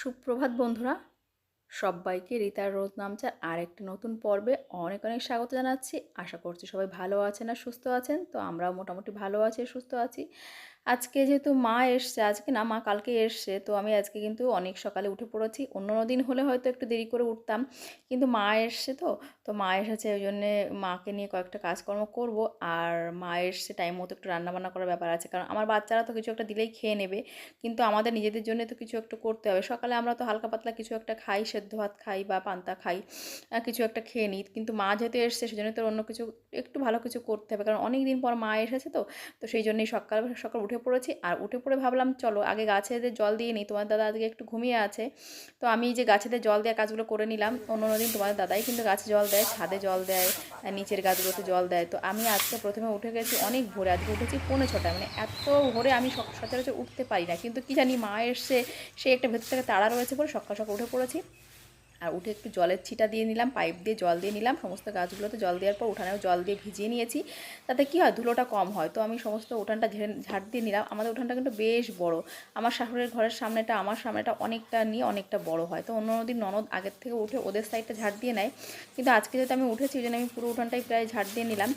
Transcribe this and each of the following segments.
সুপ্রভাত বন্ধুরা, সবাইকে রিতার রোদ নামচার আর একটি নতুন পর্বে অনেক অনেক স্বাগত জানাচ্ছি। আশা করছি সবাই ভালো আছেন আর সুস্থ আছেন। তো আমরাও মোটামুটি ভালো আছি, সুস্থ আছি। আজকে যেহেতু মা এসছে, আজকে না, মা কালকে এসছে, তো আমি আজকে কিন্তু অনেক সকালে উঠে পড়েছি। অন্য দিন হলে হয়তো একটু দেরি করে উঠতাম। কিন্তু মা এসছে তো তো মা এসেছে, ওই জন্যে মাকে নিয়ে কয়েকটা কাজকর্ম করব। আর মা এসছে টাইম মতো একটু রান্নাবান্না করার ব্যাপার আছে। কারণ আমার বাচ্চারা তো কিছু একটা দিলেই খেয়ে নেবে। কিন্তু আমাদের নিজেদের জন্য তো কিছু একটু করতে হবে। সকালে আমরা তো হালকা পাতলা কিছু একটা খাই, সেদ্ধ ভাত খাই বা পান্তা খাই কিছু একটা খেয়ে নিই। কিন্তু মা যেহেতু এসছে, সেজন্য তো অন্য কিছু, একটু ভালো কিছু করতে হবে। কারণ অনেক দিন পর মা এসেছে তো তো সেই জন্যই সকাল সকাল উঠে পড়েছি। আর উঠে পড়ে ভাবলাম, চলো, আগে গাছেদের জল দিয়ে নিই। তোমার দাদা আজকে একটু ঘুমিয়ে আছে। তো আমি যে গাছেদের জল দেওয়া কাজগুলো করে নিলাম। অন্য দিন তোমার দাদাই কিন্তু গাছে জল দেয়, ছাদে জল দেয় নিচের গাছগুলোতে জল দেয়। তো আমি আজকে প্রথমে উঠে গেছি অনেক ভোরে। আজকে উঠেছি পৌনে ছটায় মানে এত ভোরে আমি সচরাচর উঠতে পারি না। কিন্তু কি জানি মা এসছে সে একটা ভেতর থেকে তাড়া রয়েছে বলে সকাল সকাল উঠে পড়েছি। আর উঠে একটু জলের ছিটা দিয়ে নিলাম, পাইপ দিয়ে জল দিয়ে নিলাম, সমস্ত গাছগুলোতে জল দেওয়ার পর উঠানেও জল দিয়ে ভিজিয়ে নিয়েছি। তাতে কি হয়, ধুলোটা কম হয়। তো আমি সমস্ত উঠানটা ঝেড়ে দিয়ে নিলাম। আমাদের উঠানটা কিন্তু বেশ বড়। আমার শাশুড়ির ঘরের সামনেটা, আমার সামনেটা অনেকটা নিয়ে অনেকটা বড় হয়। তো অন্য দিন ননদ আগের থেকে উঠে ওদের সাইডটা ঝাড় দিয়ে নেয়। কিন্তু আজকে যেহেতু আমি উঠেছি, ওই জন্য আমি পুরো উঠানটাই প্রায় ঝাড় দিয়ে নিলাম।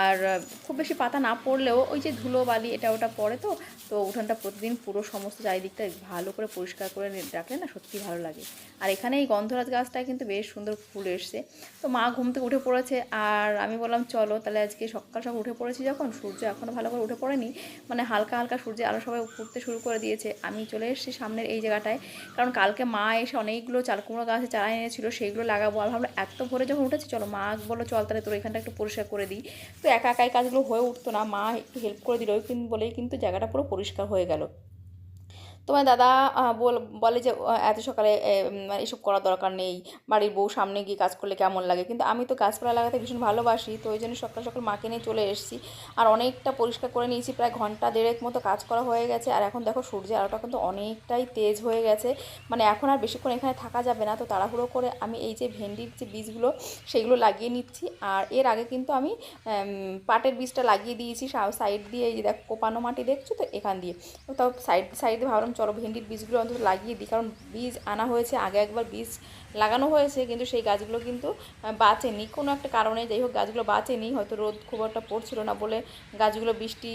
আর খুব বেশি পাতা না পড়লেও ওই যে ধুলো বালি, এটা ওটা পড়ে তো। তো উঠানটা প্রতিদিন পুরো সমস্ত চারিদিকটা ভালো করে পরিষ্কার করে রাখলে না সত্যি ভালো লাগে। আর এখানে এই গন্ধরাজ গাছটায় কিন্তু বেশ সুন্দর ফুল এসছে। তো মা ঘুম থেকে উঠে পড়েছে আর আমি বললাম, চলো তাহলে আজকে সকাল সকাল উঠে পড়েছি যখন, সূর্য এখনও ভালো করে উঠে পড়েনি। মানে হালকা হালকা সূর্যে আলো সবাই উঠতে শুরু করে দিয়েছে। আমি চলে এসেছি সামনের এই জায়গাটায়। কারণ কালকে মা এসে অনেকগুলো চাল কুমড়ো গাছে চারা এনেছিল সেইগুলো লাগাবো। আর ভাবলাম, এত ভোরে যখন উঠেছি, চলো মা বলো চল তাহলে তোর এখানটা একটু পরিষ্কার করে দিই। তো একা একাই কাজগুলো হয়ে উঠতো না। মা একটু হেল্প করে দিল, ওই বলেই কিন্তু জায়গাটা পুরো পরিষ্কার হয়ে গেল। তোমার দাদা বল যে এত সকালে এসব করার দরকার নেই। বাড়ির বউ সামনে গিয়ে কাজ করলে কেমন লাগে? কিন্তু আমি তো গাছপালা লাগাতে ভীষণ ভালোবাসি, তো ওই জন্য সকাল সকাল মাকে নিয়ে চলে এসেছি। আর অনেকটা পরিষ্কার করে নিয়েছি, প্রায় ঘণ্টা দেড়েক মতো কাজ করা হয়ে গেছে। আর এখন দেখো সূর্যের আলোটা কিন্তু অনেকটাই তেজ হয়ে গেছে। মানে এখন আর বেশিক্ষণ এখানে থাকা যাবে না। তো তাড়াহুড়ো করে আমি এই যে ভেন্ডির যে বীজগুলো, সেগুলো লাগিয়ে নিচ্ছি। আর এর আগে কিন্তু আমি পাটের বীজটা লাগিয়ে দিয়েছি সাইড দিয়ে। এই যে দেখো কোপানো মাটি দেখছ তো এখান দিয়ে? তো সাইড, সাইডে ভাবলাম চলো ভেন্ডির বীজগুলো অন্তত লাগিয়ে দিই। কারণ বীজ আনা হয়েছে, আগে একবার বীজ লাগানো হয়েছে, কিন্তু সেই গাছগুলো কিন্তু বাঁচেনি। কোনো একটা কারণে যাই হোক, গাছগুলো বাঁচেনি, হয়তো রোদ খুব একটা পড়ছিল না বলে গাছগুলো বৃষ্টি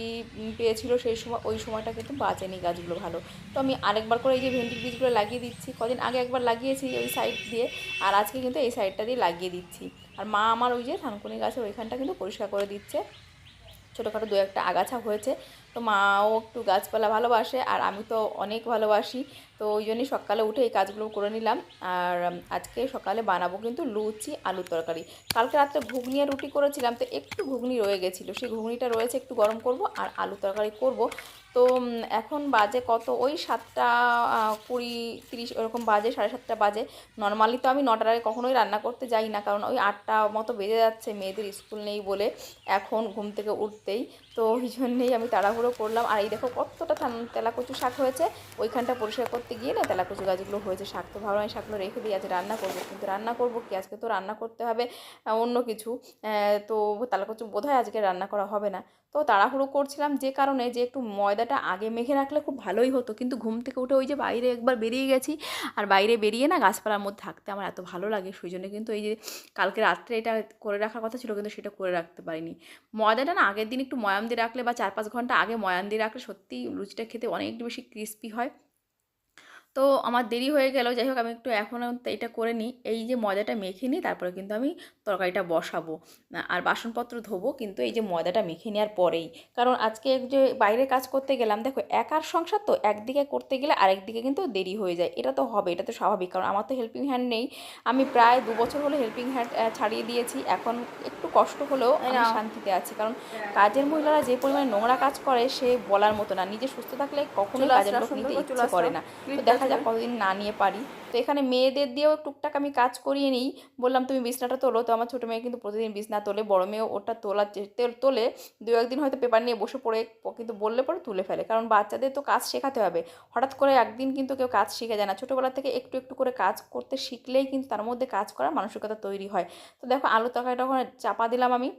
পেয়েছিল, সেই সময়, ওই সময়টা কিন্তু বাঁচেনি গাছগুলো ভালো। তো আমি আরেকবার করে এই যে ভেন্ডির বীজগুলো লাগিয়ে দিচ্ছি। কদিন আগে একবার লাগিয়েছি ওই সাইড দিয়ে, আর আজকে কিন্তু এই সাইডটা দিয়ে লাগিয়ে দিচ্ছি। আর মা আমার ওই যে থানকুনি গাছের ওইখানটা কিন্তু পরিষ্কার করে দিচ্ছে। ছোটোখাটো দু একটা আগাছা হয়েছে। তো মাও একটু গাছপালা ভালোবাসে আর আমি তো অনেক ভালোবাসি। তো ওই জন্যই সকালে উঠে এই কাজগুলো করে নিলাম। আর আজকে সকালে বানাবো কিন্তু লুচি, আলুর তরকারি। কালকে রাত্রে ঘুগনি আর রুটি করেছিলাম, তো একটু ঘুগনি রয়ে গেছিল। সেই ঘুগনিটা রয়েছে একটু গরম করব আর আলু তরকারি করব। তো এখন বাজে কত? ওই সাতটা কুড়ি, তিরিশ, ওরকম বাজে, সাড়ে সাতটা বাজে। নর্মালি তো আমি নটার আগে কখনোই রান্না করতে যাই না, কারণ ওই আটটা মতো বেজে যাচ্ছে, মেয়েদের স্কুল নেই বলে। এখন ঘুম থেকে উঠতেই তো ওই জন্যেই আমি তাড়াহুড়ো করলাম। আর এই দেখো কতটা তেলাকচু শাক হয়েছে। ওইখানটা পরিষ্কার করতে গিয়ে না তেলাকচু গাছগুলো হয়েছে। শাক তো ভাবলাম এই শাকগুলো রেখে দিই আজ রান্না করব। কিন্তু রান্না করব কি? আজকে তো রান্না করতে হবে অন্য কিছু। তো তেলাকচু বোধহয় আজকে রান্না করা হবে না। তো তাড়াহুড়ো করছিলাম যে কারণে যে একটু ময়দাটা আগে মেখে রাখলে খুব ভালোই হতো। কিন্তু ঘুম থেকে উঠে ওই যে বাইরে একবার বেরিয়ে গেছি। আর বাইরে বেরিয়ে না গাছপালার মধ্যে থাকতে আমার এত ভালো লাগে। সেই জন্য কিন্তু এই যে কালকে রাত্রে এটা করে রাখার কথা ছিল, কিন্তু সেটা করে রাখতে পারিনি। ময়দাটা না আগের দিন একটু ময়াম দিয়ে রাখলে বা চার পাঁচ ঘণ্টা আগে ময়ান দিয়ে রাখলে সত্যিই লুচিটা খেতে অনেক বেশি ক্রিস্পি হয়। তো আমার দেরি হয়ে গেল যাই হোক আমি একটু এখনও এটা করে নিই। এই যে ময়দাটা মেখে নিই তারপরে কিন্তু আমি তরকারিটা বসাবো। আর বাসনপত্র ধোবো কিন্তু এই যে ময়দাটা মেখে নেওয়ার পরেই। কারণ আজকে যে বাইরে কাজ করতে গেলাম দেখো একার সংসার তো একদিকে করতে গেলে আরেকদিকে কিন্তু দেরি হয়ে যায়। এটা তো হবে এটা তো স্বাভাবিক কারণ আমার তো হেল্পিং হ্যান্ড নেই। আমি প্রায় দু বছর হলো হেল্পিং হ্যান্ড ছাড়িয়ে দিয়েছি। এখন একটু কষ্ট হলেও আমি শান্তিতে আছি। কারণ কাজের মহিলারা যে পরিমাণে নোংরা কাজ করে সে বলার মতো না। নিজে সুস্থ থাকলে কখনোই কাজের লোক নিতে ইচ্ছে করে না। তো দেখা যাক কতদিন না নিয়ে পারি। তো এখানে মেয়েদের দিয়েও টুকটাক আমি কাজ করিয়ে নিই। বললাম, তুমি বিছনাটা তোলো। তো আমার ছোটো মেয়ে কিন্তু প্রতিদিন বিছনা তোলে, বড় মেয়েও ওটা তেল- তোলে। দু একদিন হয়তো পেপার নিয়ে বসে পড়ে কিন্তু বললে পরে তুলে ফেলে। কারণ বাচ্চাদের তো কাজ শেখাতে হবে। হঠাৎ করে একদিন কিন্তু কেউ কাজ শিখে যায় না। ছোটোবেলা থেকে একটু একটু করে কাজ করতে শিখলেই কিন্তু তার মধ্যে কাজ করার মানসিকতা তৈরি হয়। তো দেখো, আলু তরকারিটা ওখানে চাপা দিলাম আমি।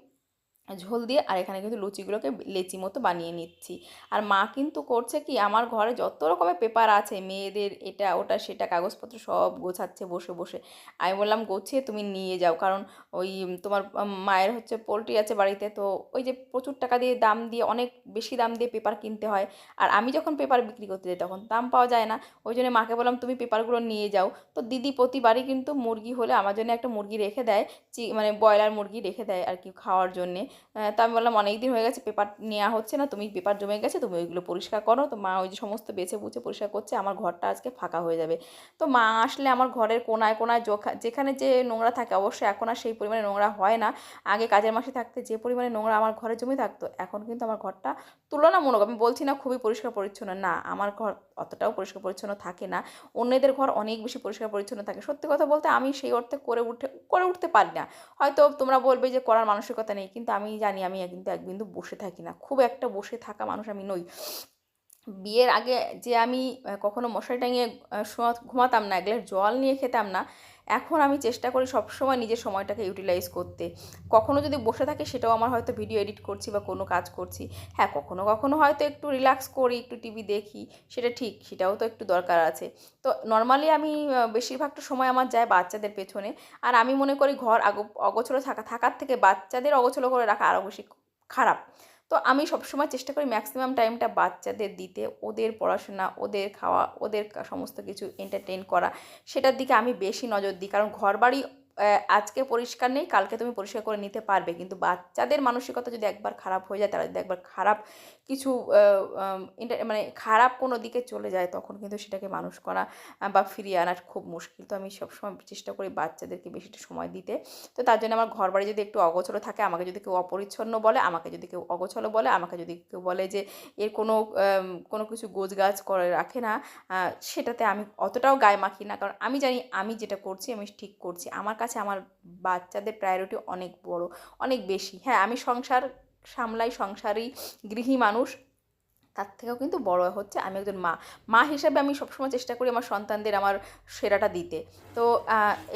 ঝোল দিয়ে আর এখানে কিন্তু লুচিগুলোকে লেচি মতো বানিয়ে নিচ্ছি। আর মা কিন্তু করছে কি, আমার ঘরে যত রকমের পেপার আছে, মেয়েদের এটা, ওটা, সেটা, কাগজপত্র সব গোছাচ্ছে বসে বসে। আমি বললাম, গোছিয়ে তুমি নিয়ে যাও। কারণ ওই তোমার মায়ের হচ্ছে পোলট্রি আছে বাড়িতে, তো ওই যে প্রচুর টাকা দিয়ে দাম দিয়ে, অনেক বেশি দাম দিয়ে পেপার কিনতে হয়। আর আমি যখন পেপার বিক্রি করতে যাই, তখন দাম পাওয়া যায় না। ওই জন্য মাকে বললাম, তুমি পেপারগুলো নিয়ে যাও। তো দিদি প্রতিবারই কিন্তু মুরগি হলে আমার জন্য একটা মুরগি রেখে দেয়, চি মানে ব্রয়লার মুরগি রেখে দেয় আর কি খাওয়ার জন্যে। তো আমি বললাম, অনেক দিন হয়ে গেছে, পেপার নেওয়া হচ্ছে না, তুমি পেপার জমে গেছে, তুমি ওইগুলো পরিষ্কার করো। তো মা ওই যে সমস্ত বেছে বুঝে পরিষ্কার করছে, আমার ঘরটা আজকে ফাঁকা হয়ে যাবে। তো মা আসলে আমার ঘরের কোনায় কোনায় যেখানে যে নোংরা থাকে, অবশ্যই এখন আর সেই পরিমাণে নোংরা হয় না। আগে কাজের মাসে থাকতে যে পরিমাণে নোংরা আমার ঘরে জমে থাকতো, এখন কিন্তু আমার ঘরটা তুলনামূলক, আমি বলছি না খুবই পরিষ্কার পরিচ্ছন্ন, না, আমার ঘর অতটাও পরিষ্কার পরিচ্ছন্ন থাকে না। অন্যদের ঘর অনেক বেশি পরিষ্কার পরিচ্ছন্ন থাকে। সত্যি কথা বলতে আমি সেই অর্থে করে উঠে, করে উঠতে পারি না। হয়তো তোমরা বলবে যে করার মানসিকতা নেই, কিন্তু আমি জানি আমি কিন্তু এক বিন্দু বসে থাকি না। খুব একটা বসে থাকা মানুষ আমি নই। বিয়ের আগে যে আমি কখনো মশারি টাঙিয়ে ঘুমাতাম না, এক জল নিয়ে খেতাম না এখন আমি চেষ্টা করি সবসময় নিজের সময়টাকে ইউটিলাইজ করতে। কখনো যদি বসে থাকি সেটাও আমার হয়তো ভিডিও এডিট করছি বা কোনো কাজ করছি। হ্যাঁ কখনো কখনো হয়তো একটু রিল্যাক্স করি, একটু টিভি দেখি, সেটা ঠিক, সেটাও তো একটু দরকার আছে। তো নর্মালি আমি বেশিরভাগটা সময় আমার যায় বাচ্চাদের পেছনে। আর আমি মনে করি ঘর অগোছলো থাকা, থাকার থেকে বাচ্চাদের অগোছলো করে রাখা আরও বেশি খারাপ। তো আমি সবসময় চেষ্টা করি ম্যাক্সিমাম টাইমটা বাচ্চাদের দিতে, ওদের পড়াশোনা, ওদের খাওয়া, ওদের সমস্ত কিছু এন্টারটেন করা। সেটার দিকে আমি বেশি নজর দিই, কারণ ঘর বাড়ি আজকে পরিষ্কার নেই, কালকে তুমি পরিষ্কার করে নিতে পারবে। কিন্তু বাচ্চাদের মানসিকতা যদি একবার খারাপ হয়ে যায়, তারা যদি একবার খারাপ কিছু মানে খারাপ কোনো দিকে চলে যায়, তখন কিন্তু সেটাকে মানুষ করা বা ফিরিয়ে আনার খুব মুশকিল। তো আমি সবসময় চেষ্টা করি বাচ্চাদেরকে বেশিটা সময় দিতে। তো তার জন্য আমার ঘর বাড়ি যদি একটু অগোছলো থাকে, আমাকে যদি কেউ অপরিচ্ছন্ন বলে, আমাকে যদি কেউ অগোছলো বলে, আমাকে যদি কেউ বলে যে এর কোনো কোনো কিছু গোছ গাছ করে রাখে না সেটাতে আমি অতটাও গায়ে মাখি না। কারণ আমি জানি আমি যেটা করছি, আমি ঠিক করছি। আমার কাছে আমার বাচ্চাদের প্রায়োরিটি অনেক বড়, অনেক বেশি। হ্যাঁ আমি সংসার সামলাই সংসারই গৃহী মানুষ, তার থেকেও কিন্তু বড় হচ্ছে আমি একজন মা। মা হিসাবে আমি সবসময় চেষ্টা করি আমার সন্তানদের আমার সেরাটা দিতে। তো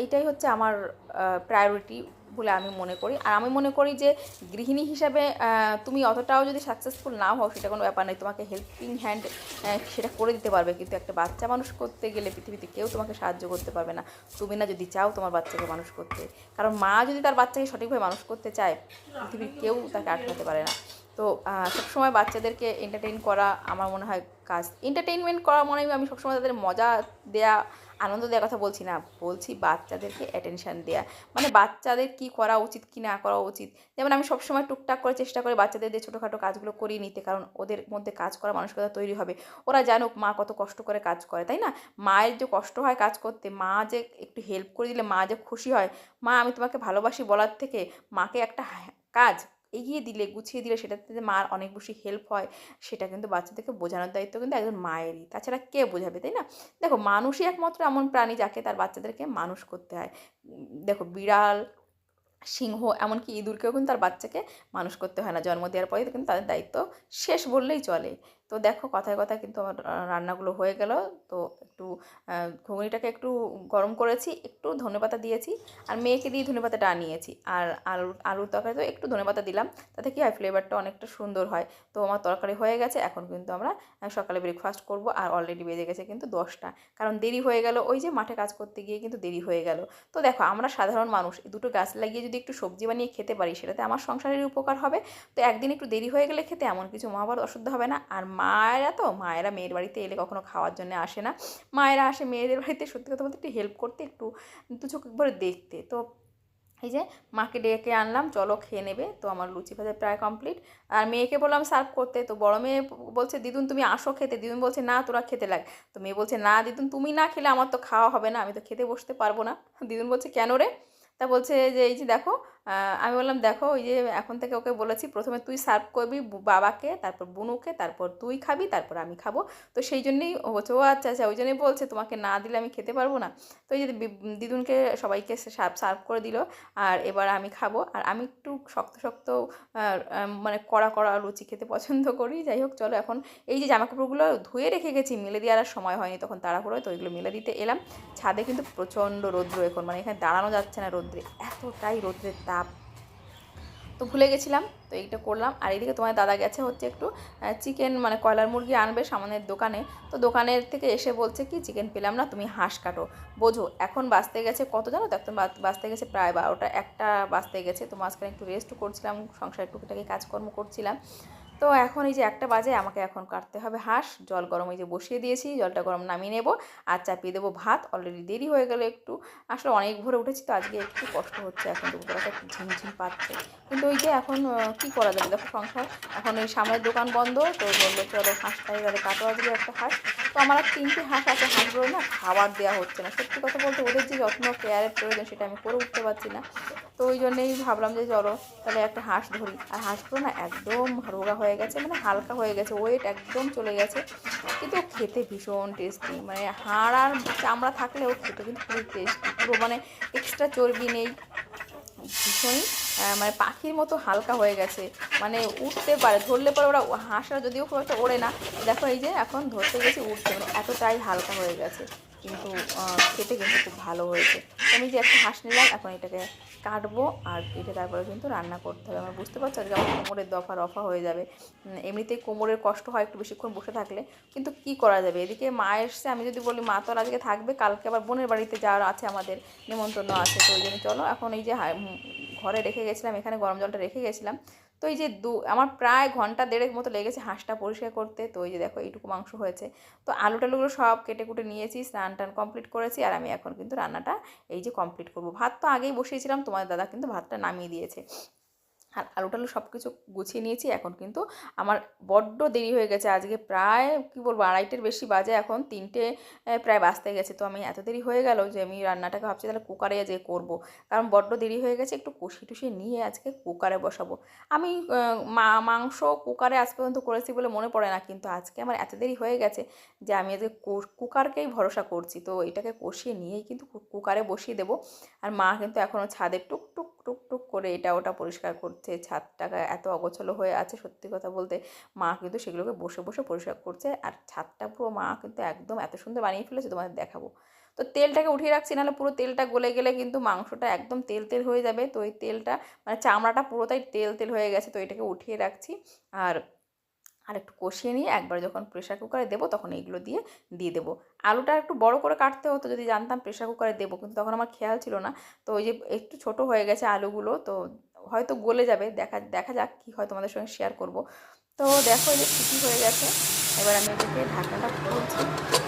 এইটাই হচ্ছে আমার প্রায়োরিটি বলে আমি মনে করি। আর আমি মনে করি যে গৃহিণী হিসাবে তুমি অতটাও যদি সাকসেসফুল না হও, সেটা কোনো ব্যাপার নেই। তোমাকে হেল্পিং হ্যান্ড সেটা করে দিতে পারবে। কিন্তু একটা বাচ্চা মানুষ করতে গেলে পৃথিবীতে কেউ তোমাকে সাহায্য করতে পারবে না। তুমি না যদি চাও তোমার বাচ্চাকে মানুষ করতে। কারণ মা যদি তার বাচ্চাকে সঠিকভাবে মানুষ করতে চায়, পৃথিবীর কেউ তাকে আটকাতে পারে না। তো সবসময় বাচ্চাদেরকে এন্টারটেইন করা আমার মনে হয় কাজ। এন্টারটেইনমেন্ট করা মনে হয় আমি সবসময় তাদের মজা দেয়া আনন্দ দেওয়ার কথা বলছি না, বলছি বাচ্চাদেরকে অ্যাটেনশান দেওয়া মানে বাচ্চাদের কি করা উচিত, কি না করা উচিত? যেমন আমি সবসময় টুকটাক করে চেষ্টা করি বাচ্চাদের যে ছোটোখাটো কাজগুলো করিয়ে নিতে, কারণ ওদের মধ্যে কাজ করা মানসিকতা তৈরি হবে। ওরা জানুক, মা কত কষ্ট করে কাজ করে, তাই না? মায়ের যে কষ্ট হয় কাজ করতে, মা যে একটু হেল্প করে দিলে, মা যে খুশি হয়, মা আমি তোমাকে ভালোবাসি বলার থেকে, মাকে একটা কাজ এগিয়ে দিলে, গুছিয়ে দিলে সেটাতে মার অনেক বেশি হেল্প হয়, সেটা কিন্তু বাচ্চাদেরকে বোঝানোর দায়িত্ব কিন্তু একজন মায়েরই। তাছাড়া কে বোঝাবে, তাই না? দেখো, মানুষই একমাত্র এমন প্রাণী যাকে তার বাচ্চাদেরকে মানুষ করতে হয়। দেখো, বিড়াল, সিংহ, এমনকি ইঁদুরকেও কিন্তু তার বাচ্চাকে মানুষ করতে হয় না। জন্ম দেওয়ার পরে কিন্তু তাদের দায়িত্ব শেষ বললেই চলে। তো দেখো কথায় কথায় কিন্তু আমার রান্নাগুলো হয়ে গেল। তো একটু ঘুগনিটাকে একটু গরম করেছি, একটু ধনেপাতা দিয়েছি আর মেয়েকে দিয়ে ধনেপাতাটা আনিয়েছি। আর আলু, আলুর তরকারি তো একটু ধনেপাতা দিলাম, তাতে কী হয় ফ্লেভারটা অনেকটা সুন্দর হয়। তো আমার তরকারি হয়ে গেছে, এখন কিন্তু আমরা সকালে ব্রেকফাস্ট করব আর অলরেডি বেজে গেছে কিন্তু দশটা। কারণ দেরি হয়ে গেল, ওই যে মাঠে কাজ করতে গিয়ে কিন্তু দেরি হয়ে গেল। তো দেখো, আমরা সাধারণ মানুষ দুটো গাছ লাগিয়ে যদি একটু সবজি বানিয়ে খেতে পারি, সেটাতে আমার সংসারের উপকার হবে। তো একদিন একটু দেরি হয়ে গেলে খেতে এমন কিছু মহাভারত অশুদ্ধ হবে না। আর মায়েরা তো, মায়েরা মেয়ের বাড়িতে এলে কখনো খাওয়ার জন্য আসে না। মায়েরা আসে মেয়েদের বাড়িতে, সত্যি কথা বলতে একটু হেল্প করতে, একটু দু চোখ একবার দেখতে। তো এই যে মাকে ডেকে আনলাম, চলো খেয়ে নেবে। তো আমার লুচি ভাজা প্রায় কমপ্লিট আর মেয়েকে বললাম সার্ভ করতে। তো বড় মেয়ে বলছে, দিদুন, তুমি আসো খেতে। দিদুন বলছে, না, তোরা খেতে লাগ। তো মেয়ে বলছে, না, দিদুন, তুমি না খেলে আমার তো খাওয়া হবে না। আমি তো খেতে বসতে পারব না। দিদুন বলছে, কেন রে? তা বলছে যে, এই যে দেখো আমি বললাম, দেখো, ওই যে এখন থেকে ওকে বলেছি, প্রথমে তুই সার্ভ করবি বাবাকে, তারপর বুনুকে, তারপর তুই খাবি, তারপর আমি খাব। তো সেই জন্যই হচ্ছে ও আচ্ছা আচ্ছা। ওই জন্যই বলছে, তোমাকে না দিলে আমি খেতে পারব না। তো এই যে দিদুনকে সবাইকে সার্ভ সার্ভ করে দিল, আর এবার আমি খাব। আর আমি একটু শক্ত শক্ত মানে কড়া কড়া লুচি খেতে পছন্দ করি। যাই হোক, চলো এখন এই যে জামাকাপড়গুলো ধুয়ে রেখে গেছি, মেলে দেওয়ার আর সময় হয়নি, তখন তাড়াহুড়ো তো ওইগুলো মেলে দিতে এলাম। ছাদে কিন্তু প্রচণ্ড রৌদ্র এখন মানে এখানে দাঁড়ানো যাচ্ছে না রৌদ্রে, এতটাই রৌদ্রের তাপ তো ভুলে গেছিলাম, তো এইটা করলাম। আর এইদিকে তোমার দাদা গেছে হচ্ছে একটু চিকেন মানে কয়লার মুরগি আনবে সামনের দোকানে। তো দোকানের থেকে এসে বলছে কি চিকেন পেলাম না, তুমি হাঁস কাটো। বোঝো, এখন বাঁচতে গেছে কত জানো তো? এখন বাঁচতে গেছে প্রায় বারোটা, একটা বাঁচতে গেছে। তো মাঝখানে একটু রেস্ট করছিলাম, সংসার টুকিটাকি কাজকর্ম করছিলাম। তো এখন এই যে একটা বাজে, আমাকে এখন কাটতে হবে হাঁস। জল গরম এই যে বসিয়ে দিয়েছি, জলটা গরম নামিয়ে নেব আর চাপিয়ে দেবো ভাত। অলরেডি দেরি হয়ে গেলে একটু। আসলে অনেক ভোরে উঠেছি তো আজকে একটু কষ্ট হচ্ছে এখন দুপুরবেলাটা একটু ঝিমঝিম পাচ্ছে। কিন্তু ওই যে এখন কি করা যাবে? দেখো সংসার। এখন ওই সামনের দোকান বন্ধ, তো বলল চলো হাঁসটাই এবারে কাটো আজকে একটা হাঁস। তো আমার আর তিনটে হাঁস আছে, হাঁসগুলো না খাবার দেওয়া হচ্ছে না। সত্যি কথা বলতে ওদের যে যত্ন কেয়ারের প্রয়োজন সেটা আমি করে উঠতে পারছি না। তো ওই জন্যেই ভাবলাম যে চলো তাহলে একটা হাঁস ধরি। আর হাঁসগুলো না একদম রোগা হয়ে গেছে মানে হালকা হয়ে গেছে ওয়েট একদম চলে গেছে। কিন্তু খেতে ভীষণ টেস্টি মানে হাড় আর চামড়া থাকলেও খেতে কিন্তু খুবই টেস্টি পুরো মানে এক্সট্রা চর্বি নেই। ভীষণই মানে পাখির মতো হালকা হয়ে গেছে। মানে উঠতে পারে, ধরলে পরে ওরা হাঁসরা যদিও খুব একটা ওড়ে না। দেখো এই যে এখন ধরতে গেছি উঠছে মানে এতটাই হালকা হয়ে গেছে। কিন্তু খেতে কিন্তু খুব ভালো হয়েছে। আমি যে একটা হাঁস নিলাম, এখন এটাকে কাটবো আর কেটে তারপরে কিন্তু রান্না করতে হবে। আমার বুঝতে পারছ? আজকে আমার কোমরের দফা রফা হয়ে যাবে। এমনিতেই কোমরের কষ্ট হয় একটু বেশিক্ষণ বসে থাকলে। কিন্তু কি করা যাবে? এদিকে মা এসছে, আমি যদি বলি, মা তো আজকে থাকবে, কালকে আবার বোনের বাড়িতে যাওয়ার আছে আমাদের, নিমন্ত্রণ আছে। তো ওই জন্য চলো, এখন এই যে ঘরে রেখে গেছিলাম, এখানে গরম জলটা রেখে গেছিলাম। তো এই যে দু, আমার প্রায় ঘণ্টা দেড়েক মতো লেগেছে হাঁসটা পরিষ্কার করতে। তো এই যে দেখো, এইটুকু মাংস হয়েছে। তো আলু টালুগুলো সব কেটে কুটে নিয়েছি, স্নান টান কমপ্লিট করেছি, আর আমি এখন কিন্তু রান্নাটা এই যে কমপ্লিট করব। ভাত তো আগেই বসিয়েছিলাম তোমার দাদা কিন্তু ভাতটা নামিয়ে দিয়েছে। আর আলু টালু সব কিছু গুছিয়ে নিয়েছি, এখন কিন্তু আমার বড্ড দেরি হয়ে গেছে। আজকে প্রায়, কী বলব, আড়াইটের বেশি বাজে, এখন তিনটে প্রায় বাজতে গেছে। তো আমি এত দেরি হয়ে গেল যে আমি রান্নাটাকে ভাবছি তাহলে কুকারে যে করব। কারণ বড্ড দেরি হয়ে গেছে, একটু কষি টুষি নিয়ে আজকে কুকারে বসাবো। আমি মাংস কুকারে আজ পর্যন্ত করেছি বলে মনে পড়ে না, কিন্তু আজকে আমার এত দেরি হয়ে গেছে যে আমি আজকে কুকারকেই ভরসা করছি। তো এটাকে কষিয়ে নিয়েই কিন্তু কুকারে বসিয়ে দেবো। আর মা কিন্তু এখনও ছাদে টুকটুক টুকটুক করে এটা ওটা পরিষ্কার করছে। ছাদটাকে এত অগোছলো হয়ে আছে সত্যি কথা বলতে। মা কিন্তু সেগুলোকে বসে বসে পরিষ্কার করছে আর ছাদটা পুরো মা কিন্তু একদম এত সুন্দর বানিয়ে ফেলেছে তোমাদের দেখাবো। তো তেলটাকে উঠিয়ে রাখছি, নাহলে পুরো তেলটা গলে গেলে কিন্তু মাংসটা একদম তেল তেল হয়ে যাবে। তো ওই তেলটা মানে চামড়াটা পুরোটাই তেল তেল হয়ে গেছে। তো এটাকে উঠিয়ে রাখছি। আর আর একটু কষিয়ে নিয়ে একবার যখন প্রেশার কুকারে দেবো তখন এইগুলো দিয়ে দিয়ে দেবো। আলুটা একটু বড় করে কাটতে হতো, যদি জানতাম প্রেশার কুকারে দেবো, কিন্তু তখন আমার খেয়াল ছিল না। তো ওই যে একটু ছোট হয়ে গেছে আলুগুলো, তো হয়তো গলে যাবে, দেখা দেখা যাক কী হয় তোমাদের সঙ্গে শেয়ার করব। তো দেখো এই যে ঠিকই হয়ে গেছে। এবার আমি এটাকে ঢাকাটা খুলছি,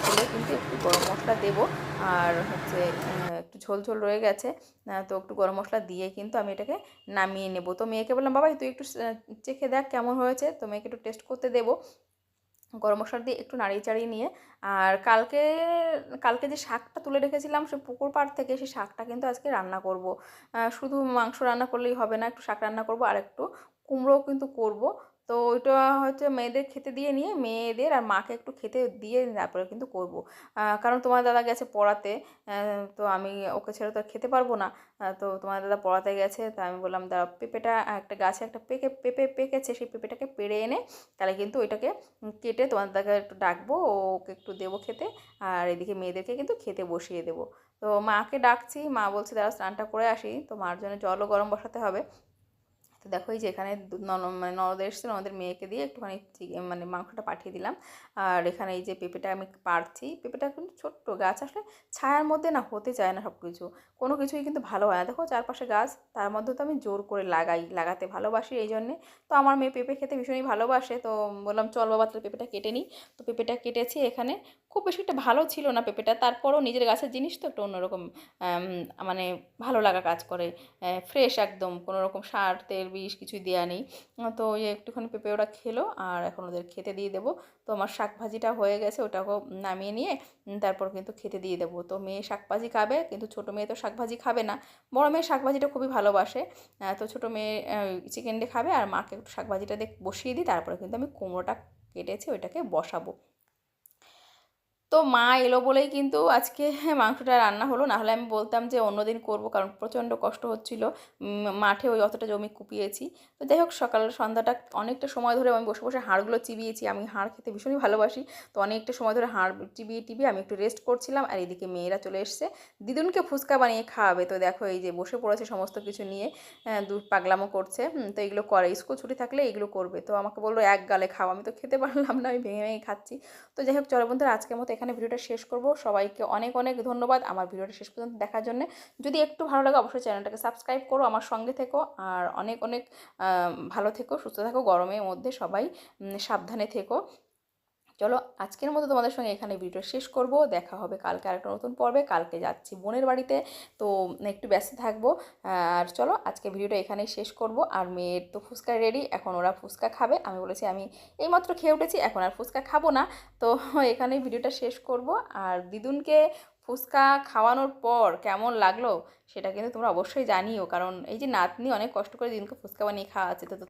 খুলে কিন্তু একটু গরম মশলা দেবো। আর হচ্ছে একটু ঝোল ঝোল রয়ে গেছে তো একটু গরম মশলা দিয়ে কিন্তু আমি এটাকে নামিয়ে নেব। তো মেয়েকে বললাম বাবা তুই একটু চেখে দেখ কেমন হয়েছে। তো মেয়েকে একটু টেস্ট করতে দেবো। গরম মশলা দিয়ে একটু নাড়িয়ে চাড়িয়ে নিয়ে, আর কালকে কালকে যে শাকটা তুলে রেখেছিলাম সে পুকুর পাড় থেকে সেই শাকটা কিন্তু আজকে রান্না করব। শুধু মাংস রান্না করলেই হবে না, একটু শাক রান্না করব, আর একটু কুমড়োও কিন্তু করব। তো ওইটা হচ্ছে মেয়েদের খেতে দিয়ে নিয়ে মেয়েদের আর মাকে একটু খেতে দিয়ে তারপরে কিন্তু করব। কারণ তোমার দাদা গেছে পড়াতে তো আমি ওকে ছেড়ে তো খেতে পারব না। তো তোমার দাদা পড়াতে গেছে, তো আমি বললাম দাদা পেঁপেটা একটা গাছে একটা পেকে, পেঁপে পেকেছে, সেই পেঁপেটাকে পেড়ে এনে তাহলে কিন্তু ওইটাকে কেটে তোমার দাদাকে একটু ডাকবো, ওকে একটু দেবো খেতে আর এদিকে মেয়েদেরকে কিন্তু খেতে বসিয়ে দেবো। তো মাকে ডাকছি, মা বলছে দাদা স্নানটা করে আসি, তো মার জন্য জলও গরম বসাতে হবে। তো দেখো এই যে এখানে মানে ননদ এসছে, ননদের মেয়েকে দিয়ে একটুখানি মানে মাংসটা পাঠিয়ে দিলাম। আর এখানে এই যে পেঁপেটা আমি পারছি, পেঁপেটা কিন্তু ছোট্ট গাছ, আসলে ছায়ার মধ্যে না হতে চায় না সব কিছু কোনো কিছুই কিন্তু ভালো হয় না। দেখো চারপাশে গাছ, তার মধ্যে তো আমি জোর করে লাগাই, লাগাতে ভালোবাসি এই জন্যে। তো আমার মেয়ে পেঁপে খেতে ভীষণই ভালোবাসে, তো বললাম, চল বাবা, তাহলে পেঁপেটা কেটে নিই। তো পেঁপেটা কেটেছি এখানে। খুব বেশি একটা ভালো ছিল না পেঁপেটা। তারপরও নিজের গাছের জিনিস তো একটু অন্যরকম মানে ভালো লাগা কাজ করে। ফ্রেশ একদম, কোনো রকম সার, তেল, বিষ কিছুই দেওয়া নেই। তো ওই একটুখানি পেঁপে ওরা খেলো আর এখন ওদের খেতে দিয়ে দেবো। তো আমার শাক ভাজিটা হয়ে গেছে, ওটাকেও নামিয়ে নিয়ে তারপর কিন্তু খেতে দিয়ে দেবো। তো মেয়ে শাক ভাজি খাবে, কিন্তু ছোটো মেয়ে তো শাক ভাজি খাবে না। বড় মেয়ে শাক ভাজিটা খুবই ভালোবাসে। তো ছোটো মেয়ে চিকেনটা খাবে আর মাকে একটু শাক ভাজিটা দেখ বসিয়ে দিই, তারপরে কিন্তু আমি কুমড়োটা কেটেছি, ওইটাকে বসাবো। তো মা এলো বলেই কিন্তু আজকে মাংসটা রান্না হলো। না হলে আমি বলতাম যে অন্যদিন করব কারণ প্রচণ্ড কষ্ট হচ্ছিল। মাঠে ওই অতটা জমি কুপিয়েছি। তো যাই হোক সকাল সন্ধ্যাটা অনেকটা সময় ধরে আমি বসে বসে হাড়গুলো চিবিয়েছি। আমি হাড় খেতে ভীষণই ভালোবাসি। তো অনেকটা সময় ধরে হাড় চিবিয়ে টিবিয়ে আমি একটু রেস্ট করছিলাম আর এদিকে মেয়েরা চলে এসছে। দিদুনকে ফুচকা বানিয়ে খাওয়াবে। তো দেখো এই যে বসে পড়েছে সমস্ত কিছু নিয়ে হ্যাঁ, দু পাগলামো করছে। তো এগুলো করে স্কুল ছুটি থাকলে এগুলো করবে। তো আমাকে বলল এক গালে খাওয়া আমি তো খেতে পারলাম না আমি ভেঙে ভেঙে খাচ্ছি। তো যাই হোক চলো বন্ধুরা আজকের মতো এখানে ভিডিওটা শেষ করব। সবাইকে অনেক অনেক ধন্যবাদ আমার ভিডিওটা শেষ পর্যন্ত দেখার জন্য। যদি একটু ভালো লাগে অবশ্যই চ্যানেলটাকে সাবস্ক্রাইব করো আমার সঙ্গে থেকো। আর অনেক অনেক ভালো থেকো, সুস্থ থাকো, গরমের মধ্যে সবাই সাবধানে থেকো। চলো আজকের মতো তোমাদের সঙ্গে এখানে ভিডিও শেষ করব। দেখা হবে কালকে আরেকটা নতুন পর্বে। কালকে যাচ্ছি বোনের বাড়িতে, তো একটু ব্যস্ত থাকব। আর চলো আজকে ভিডিওটা এখানেই শেষ করব। আর মেয়ের তো ফুচকা রেডি এখন ওরা ফুচকা খাবে। আমি বলেছি আমি এইমাত্র খেয়ে উঠেছি, এখন আর ফুচকা খাব না। তো এখানেই ভিডিওটা শেষ করব। আর দিদুনকে ফুচকা খাওয়ানোর পর কেমন লাগল, সেটা কিন্তু তোমরা অবশ্যই জানিও। কারণ এই যে নাতনি অনেক কষ্ট করে দিদুনকে ফুচকা বানিয়ে খাওয়া আছে তো